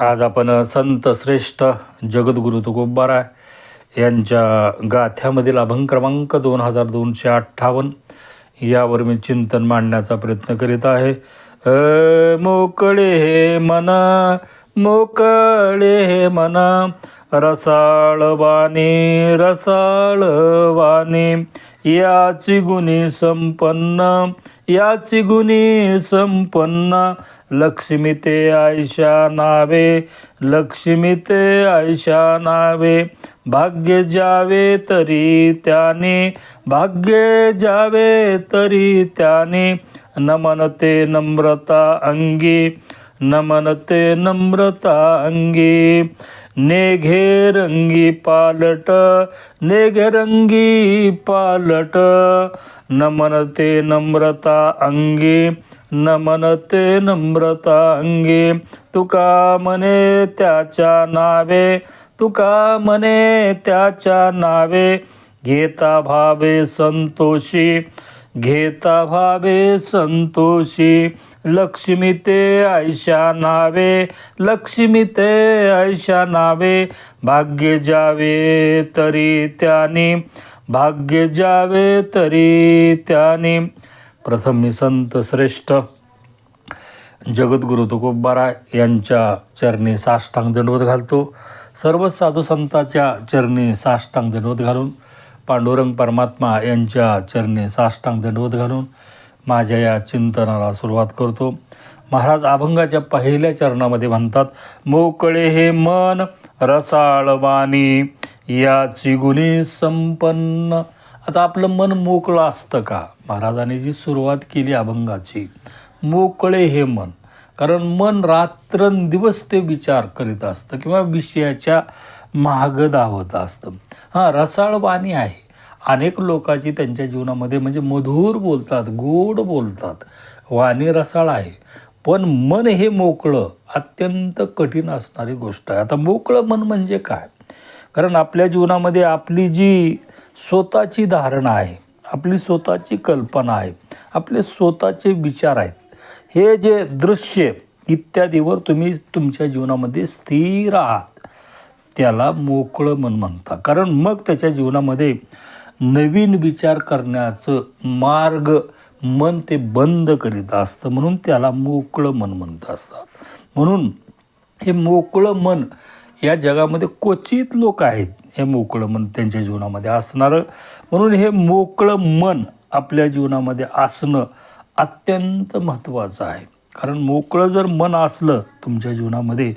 आज आपण संत श्रेष्ठ जगद्गुरु तुकोबारा यांच्या गाथ्यामधील अभंग क्रमांक दोन हजार दोनशे अठ्ठावन्न यावर मी चिंतन मांडण्याचा प्रयत्न करीत आहे. अ, मोकळे हे मना मोकळे हे मना रसाळ रसाळवाने याची गुणी संपन्न याची गुणी संपन्न. लक्ष्मी ते आयशा नावे लक्ष्मी ते आयशा नावे. भाग्य जावे तरी त्याने भाग्य जावे तरी त्याने. नमनते नम्रता अंगी नमनते नम्रता अंगी. नेघे रंगी पालट नेघे रंगी पालट नमनते नम्रता अंगी नमनते नम्रता अंगी. तुका मने त्याच्या नावे तुका मने त्याच्या नावे. घेता भावे संतोषी घेता भावे संतोषी. लक्ष्मी ते ऐशा नावे लक्ष्मी ते ऐशा नावे. भाग्य जावे तरी त्याने भाग्य जावे तरी त्याने. प्रथम मी संत श्रेष्ठ जगद्गुरु तुकोबारा यांच्या चरणी साष्टांग दंडवत घालतो. सर्व साधू संतांच्या चरणी साष्टांग दंडवत घालून पांडुरंग परमात्मा यांच्या चरणी साष्टांग दंडवत घालून माझ्या या चिंतनाला सुरुवात करतो. महाराज अभंगाच्या पहिल्या चरणामध्ये म्हणतात मोकळे हे मन रसाळवाणी याची गुणी संपन्न. आता आपलं मन मोकळं असतं का? महाराजांनी जी सुरुवात केली अभंगाची मोकळे हे मन. कारण मन रात्रंदिवस ते विचार करीत असतं किंवा विषयाच्या मागं धावत असतं. हां रसाळ वाणी आहे. अनेक लोकांची त्यांच्या जीवनामध्ये म्हणजे मधुर बोलतात गोड बोलतात. वाणी रसाळ आहे. पण मन हे मोकळं अत्यंत कठीण असणारी गोष्ट आहे. आता मोकळं मन म्हणजे काय? कारण आपल्या जीवनामध्ये आपली जी स्वतःची धारणा आहे आपली स्वतःची कल्पना आहे आपले स्वतःचे विचार आहेत हे जे दृश्य इत्यादीवर तुम्ही तुमच्या जीवनामध्ये स्थिर आहात त्याला मोकळं मन म्हणता कारण मग त्याच्या जीवनामध्ये नवीन विचार करण्याचं मार्ग मन ते बंद करीत असतं. म्हणून त्याला मोकळं मन म्हणत असतात. म्हणून हे मोकळं मन या जगामध्ये क्वचित लोक आहेत. हे मोकळं मन त्यांच्या जीवनामध्ये असणारं. म्हणून हे मोकळं मन आपल्या जीवनामध्ये असणं अत्यंत महत्त्वाचं आहे. कारण मोकळं जर मन असलं तुमच्या जीवनामध्ये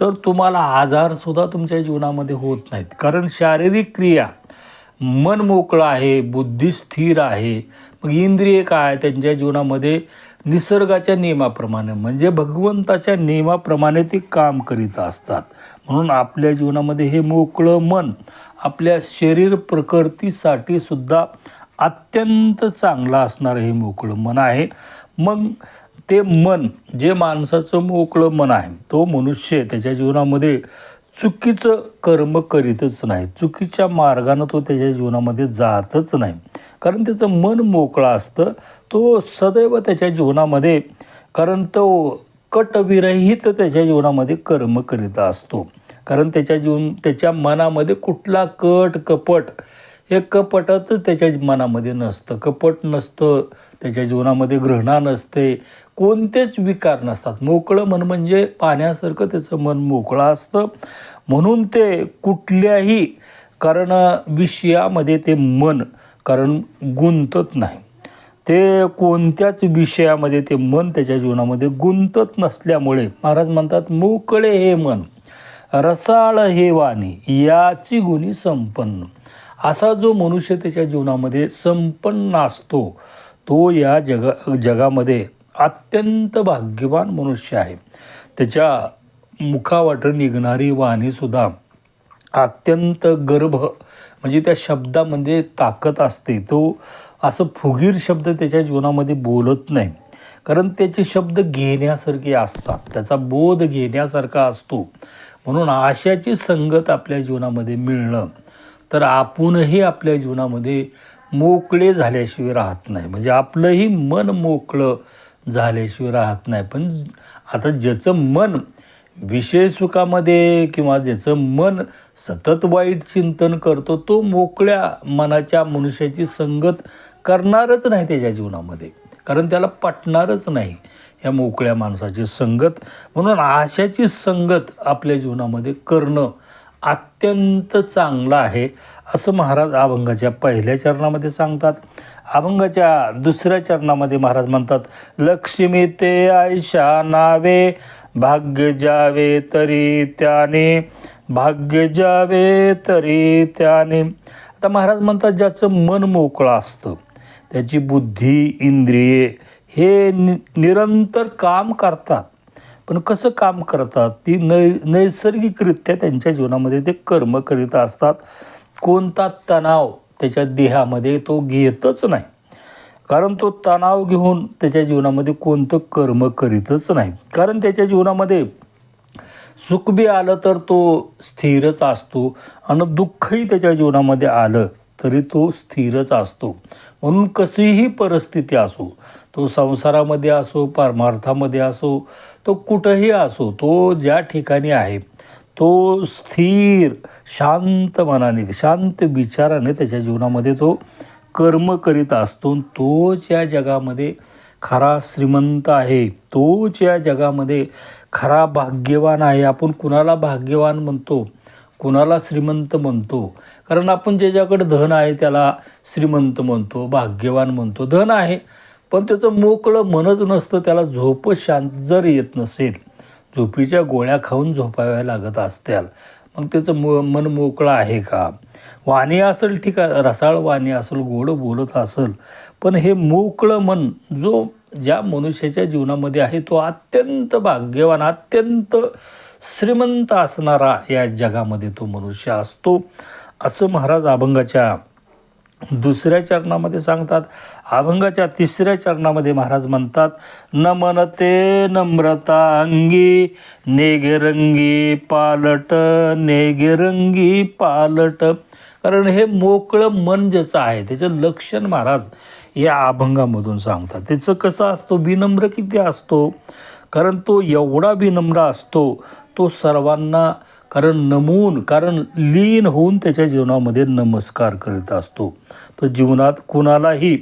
तर तुम्हाला आजारसुद्धा तुमच्या जीवनामध्ये होत नाहीत. कारण शारीरिक क्रिया मन मोकळं आहे बुद्धी स्थिर आहे. मग इंद्रिय काय त्यांच्या जीवनामध्ये निसर्गाच्या नियमाप्रमाणे म्हणजे भगवंताच्या नियमाप्रमाणे ते काम करीत असतात. म्हणून आपल्या जीवनामध्ये हे मोकळं मन आपल्या शरीर प्रकृतीसाठी सुद्धा अत्यंत चांगलं असणारं हे मोकळं मन आहे. मग ते मन जे माणसाचं मोकळं मन आहे तो मनुष्य त्याच्या जीवनामध्ये चुकीचं कर्म करीतच नाही. चुकीच्या मार्गानं तो त्याच्या जीवनामध्ये जातच नाही. कारण त्याचं मन मोकळं असतं. तो सदैव त्याच्या जीवनामध्ये कारण तो कटविरहित त्याच्या जीवनामध्ये कर्म करीत असतो. कारण त्याच्या जीवन त्याच्या मनामध्ये कुठला कट कपट हे कपटच त्याच्या मनामध्ये नसतं. कपट नसतं. त्याच्या जीवनामध्ये ग्रहणा नसते. कोणतेच विकार नसतात. मोकळं मन म्हणजे पाण्यासारखं त्याचं मन मोकळं असतं. म्हणून ते कुठल्याही कारण विषयामध्ये ते मन कारण गुंतत नाही. ते कोणत्याच विषयामध्ये ते मन त्याच्या जीवनामध्ये गुंतत नसल्यामुळे महाराज म्हणतात मोकळे हे मन रसाळ हे वाणी याची गुणी संपन्न. असा जो मनुष्य त्याच्या जीवनामध्ये संपन्न असतो तो या जगा जगामध्ये अत्यंत भाग्यवान मनुष्य आहे. त्याच्या मुखावाटं निघणारी वाणीसुद्धा अत्यंत गर्भ म्हणजे त्या शब्दामध्ये ताकद असते. तो असं फुगीर शब्द त्याच्या जीवनामध्ये बोलत नाही. कारण त्याचे शब्द घेण्यासारखे असतात. त्याचा बोध घेण्यासारखा असतो. म्हणून आशाची संगत आपल्या जीवनामध्ये मिळणं तर आपणही आपल्या जीवनामध्ये मोकळे झाल्याशिवाय राहत नाही. म्हणजे आपलंही मन मोकळं झाल्याशिवाय राहत नाही. पण आता ज्याचं मन विषय सुखामध्ये किंवा ज्याचं मन सतत वाईट चिंतन करतो तो मोकळ्या मनाच्या मनुष्याची संगत करणारच नाही त्याच्या जीवनामध्ये. कारण त्याला पटणारच नाही या मोकळ्या माणसाची संगत. म्हणून आशाची संगत आपल्या जीवनामध्ये करणं अत्यंत चांगलं आहे असं महाराज अभंगाच्या पहिल्या चरणामध्ये सांगतात. अभंगाच्या दुसऱ्या चरणामध्ये महाराज म्हणतात लक्ष्मी ते आयशा नावे भाग्य जावे तरी त्याने भाग्य जावे तरी त्याने. आता महाराज म्हणतात ज्याचं मन मोकळं असतं त्याची बुद्धी इंद्रिये हे नि निरंतर काम करतात. पण कसं काम करतात? ती नै नैसर्गिकरित्या त्यांच्या जीवनामध्ये ते कर्म करीत असतात. कोणता तणाव त्याच्या देहामध्ये तो घेतच नाही. कारण तो तणाव घेऊन त्याच्या जीवनामध्ये कोणतं कर्म करीतच नाही. कारण त्याच्या जीवनामध्ये सुख बी आलं तर तो स्थिरच असतो आणि दुःखही त्याच्या जीवनामध्ये आलं तरी तो स्थिरच असतो. म्हणून कशीही परिस्थिती असो तो संसारामध्ये असो परमार्थामध्ये असो तो कुठंही असो तो ज्या ठिकाणी आहे तो स्थिर शांत मनाने शांत विचाराने त्याच्या जीवनामध्ये तो कर्म करीत असतो. तोच या जगामध्ये खरा श्रीमंत आहे. तोच या जगामध्ये खरा भाग्यवान आहे. आपण कुणाला भाग्यवान म्हणतो? कुणाला श्रीमंत म्हणतो? कारण आपण ज्याच्याकडे धन आहे त्याला श्रीमंत म्हणतो भाग्यवान म्हणतो. धन आहे पण त्याचं मोकळं मनच नसतं. त्याला झोप शांत जर येत नसेल झोपीच्या गोळ्या खाऊन झोपाव्या लागत असत्याल. मग त्याचं म मन मोकळं आहे का? वाणी असेल ठीक आहे रसाळ वाणी असेल गोड बोलत असेल पण हे मोकळं मन जो ज्या मनुष्याच्या जीवनामध्ये आहे तो अत्यंत भाग्यवान अत्यंत श्रीमंत असणारा या जगामध्ये तो मनुष्य असतो. असं महाराज अभंगाच्या दुसऱ्या चरणामध्ये सांगतात अभंगाच्या तिसऱ्या चरणामध्ये महाराज म्हणतात नमनते नम्रता अंगी नेगेरंगी पालट नेगेरंगी पालट. कारण हे मोकळं मन ज्याचं आहे त्याचं लक्षण महाराज या अभंगामधून सांगतात. त्याचं कसं असतो? विनम्र किती असतो? कारण तो एवढा विनम्र असतो तो सर्वांना कारण नमून कारण लीन होऊन त्याच्या जीवनामध्ये नमस्कार करीत असतो. तो जीवनात कुणालाही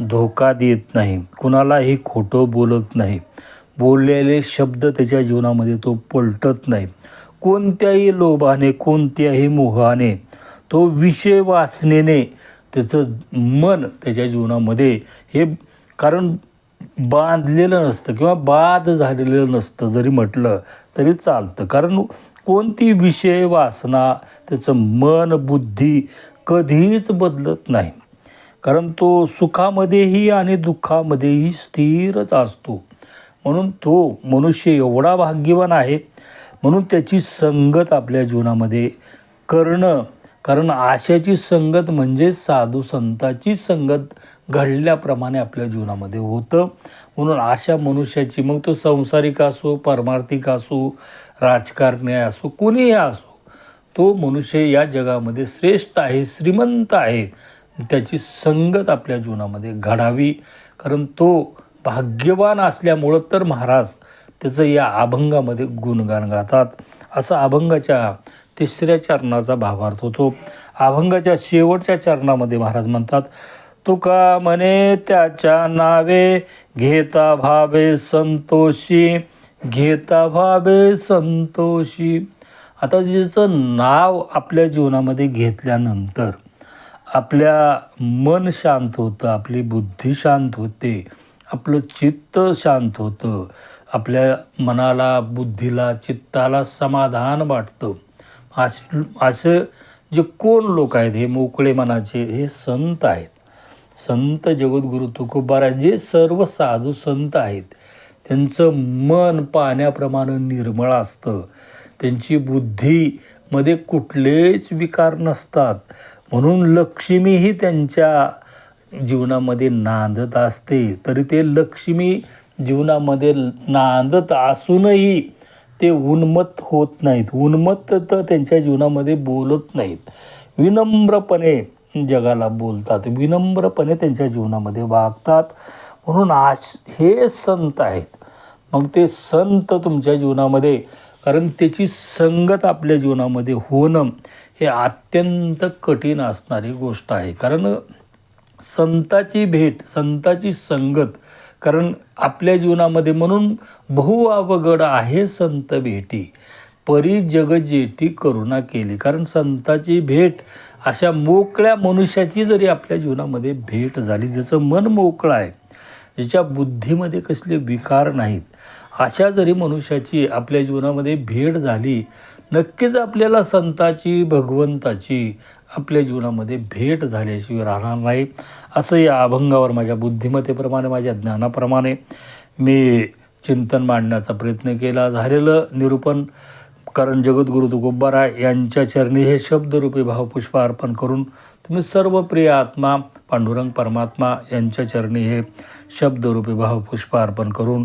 धोका देत नाही कुणालाही खोटं बोलत नाही. बोललेले शब्द त्याच्या जीवनामध्ये तो पलटत नाही. कोणत्याही लोभाने कोणत्याही मोहाने तो विषय वासनेने त्याचं मन त्याच्या जीवनामध्ये हे कारण बांधलेलं नसतं किंवा बाद झालेलं नसतं जरी म्हटलं तरी चालतं. कारण कोणती विषय वासना त्याचं मन बुद्धी कधीच बदलत नाही. कारण तो सुखामध्येही आणि दुःखामध्येही स्थिरच असतो. म्हणून तो मनुष्य एवढा भाग्यवान आहे. म्हणून त्याची संगत आपल्या जीवनामध्ये करणं कारण आशाची संगत म्हणजे साधू संताची संगत घडल्याप्रमाणे आपल्या जीवनामध्ये होतं. म्हणून आशा मनुष्याची मग तो संसारिक असो परमार्थिक असो राजकारणी असो कोणीही असो तो मनुष्य या जगामध्ये श्रेष्ठ आहे श्रीमंत आहे. त्याची संगत आपल्या जीवनामध्ये घडावी. कारण तो भाग्यवान असल्यामुळं तर महाराज त्याचं या अभंगामध्ये गुणगान गातात. असं अभंगाच्या तिसऱ्या चरणाचा भावार्थ होतो. अभंगाच्या शेवटच्या चरणामध्ये महाराज म्हणतात तुका म्हणे त्याच्या नावे घेता भावे संतोषी घेता भावे संतोषी. आता ज्याचं नाव आपल्या जीवनामध्ये घेतल्यानंतर आपल्या मन शांत होतं आपली बुद्धी शांत होते आपलं चित्त शांत होतं आपल्या मनाला बुद्धीला चित्ताला समाधान वाटतं. अश असं जे कोण लोक आहेत हे मोकळे मनाचे हे संत आहेत. संत जगद्गुरु तुकोबारा जे सर्व साधू संत आहेत त्यांचं मन पाण्याप्रमाणे निर्मळ असतं. त्यांची बुद्धीमध्ये कुठलेच विकार नसतात. म्हणून लक्ष्मीही त्यांच्या जीवनामध्ये नांदत असते. तरी ते लक्ष्मी जीवनामध्ये नांदत असूनही ते उन्मत्त होत नाहीत. उन्मत्त तर त्यांच्या जीवनामध्ये बोलत नाहीत. विनम्रपणे जगाला बोलतात. विनम्रपणे त्यांच्या जीवनामध्ये वागतात. म्हणून आज हे संत आहेत. मग ते संत तुमच्या जीवनामध्ये कारण त्याची संगत आपल्या जीवनामध्ये होणं हे अत्यंत कठीण असणारी गोष्ट आहे. कारण संताची भेट संताची संगत कारण आपल्या जीवनामध्ये म्हणून बहु आहे संत भेटी. परी जगजेटी करुणा केली. कारण संताची भेट अशा मोकळ्या मनुष्याची जरी आपल्या जीवनामध्ये भेट झाली ज्याचं मन मोकळं आहे ज्याच्या बुद्धीमध्ये कसले विकार नाहीत अशा जरी मनुष्याची आपल्या जीवनामध्ये भेट झाली नक्कीच आपल्याला संताची भगवंताची आपल्या जीवनामध्ये भेट झाल्याशिवाय राहणार नाही. असं या अभंगावर माझ्या बुद्धिमत्तेप्रमाणे माझ्या ज्ञानाप्रमाणे मी चिंतन मांडण्याचा प्रयत्न केला. झालेलं निरूपण कारण जगद्गुरु तुकोबारा यांच्या चरणी हे शब्दरूपी भावपुष्प अर्पण करून तुम्ही सर्व प्रिय आत्मा पांडुरंग परमात्मा यांच्या चरणी हे शब्दरूपी भावपुष्प अर्पण करून